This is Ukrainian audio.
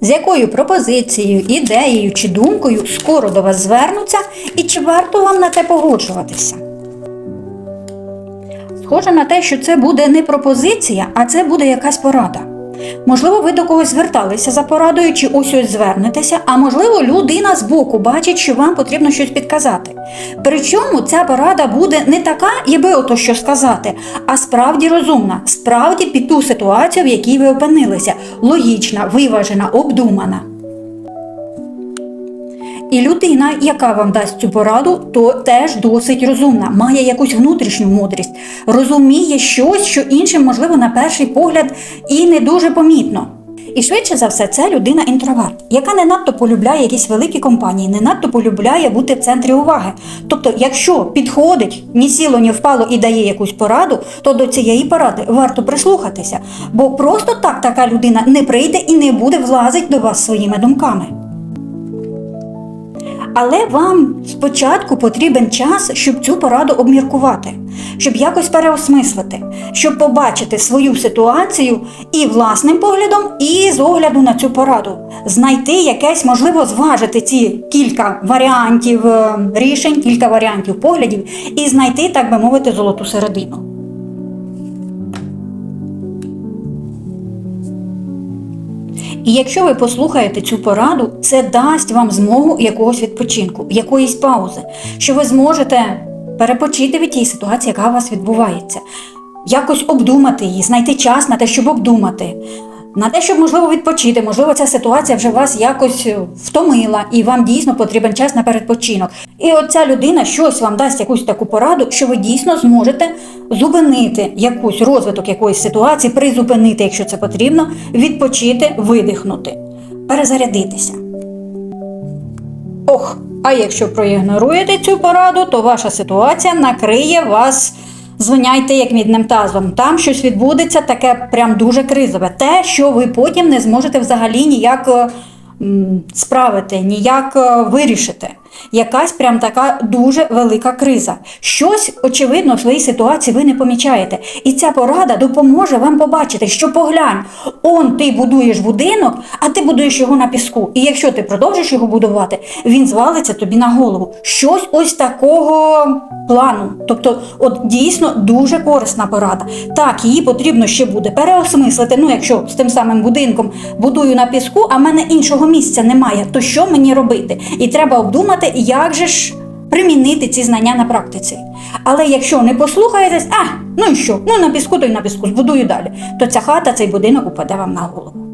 з якою пропозицією, ідеєю чи думкою скоро до вас звернуться і чи варто вам на те погоджуватися. Схоже на те, що це буде не пропозиція, а це буде якась порада. Можливо, ви до когось зверталися за порадою, чи ось ось звернетеся, а можливо, людина з боку бачить, що вам потрібно щось підказати. Причому ця порада буде не така, якби ото що сказати, а справді розумна, справді під ту ситуацію, в якій ви опинилися, логічна, виважена, обдумана. І людина, яка вам дасть цю пораду, то теж досить розумна, має якусь внутрішню мудрість, розуміє щось, що іншим, можливо, на перший погляд і не дуже помітно. І швидше за все, це людина інтроверт, яка не надто полюбляє якісь великі компанії, не надто полюбляє бути в центрі уваги. Тобто, якщо підходить ні сіло, ні впало і дає якусь пораду, то до цієї поради варто прислухатися, бо просто так така людина не прийде і не буде влазити до вас своїми думками. Але вам спочатку потрібен час, щоб цю пораду обміркувати, щоб якось переосмислити, щоб побачити свою ситуацію і власним поглядом, і з огляду на цю пораду, знайти якесь, можливо, зважити ці кілька варіантів е, рішень, кілька варіантів поглядів, і знайти, так би мовити, золоту середину. І якщо ви послухаєте цю пораду, це дасть вам змогу якогось відпочинку, якоїсь паузи, що ви зможете перепочити від тієї ситуації, яка у вас відбувається, якось обдумати її, знайти час на те, щоб обдумати. На те, щоб можливо відпочити, можливо, ця ситуація вже вас якось втомила, і вам дійсно потрібен час на передпочинок. І от ця людина щось вам дасть якусь таку пораду, що ви дійсно зможете зупинити якусь розвиток якоїсь ситуації, призупинити, якщо це потрібно, відпочити, видихнути, перезарядитися. Ох, а якщо проігноруєте цю пораду, то ваша ситуація накриє вас. Звиняйте як мідним тазом. Там щось відбудеться таке прям дуже кризове. Те, що ви потім не зможете взагалі ніяк е, справити, ніяк е, вирішити. Якась прям така дуже велика криза. Щось, очевидно, в своїй ситуації ви не помічаєте. І ця порада допоможе вам побачити, що поглянь, он ти будуєш будинок, а ти будуєш його на піску. І якщо ти продовжиш його будувати, він звалиться тобі на голову. Щось ось такого плану. Тобто, от дійсно дуже корисна порада. Так, її потрібно ще буде переосмислити. Ну, якщо з тим самим будинком будую на піску, а в мене іншого місця немає, то що мені робити? І треба обдумати, як же ж примінити ці знання на практиці. Але якщо не послухаєтесь, а ну і що? Ну на піску, то й на піску збудую далі, то ця хата, цей будинок упаде вам на голову.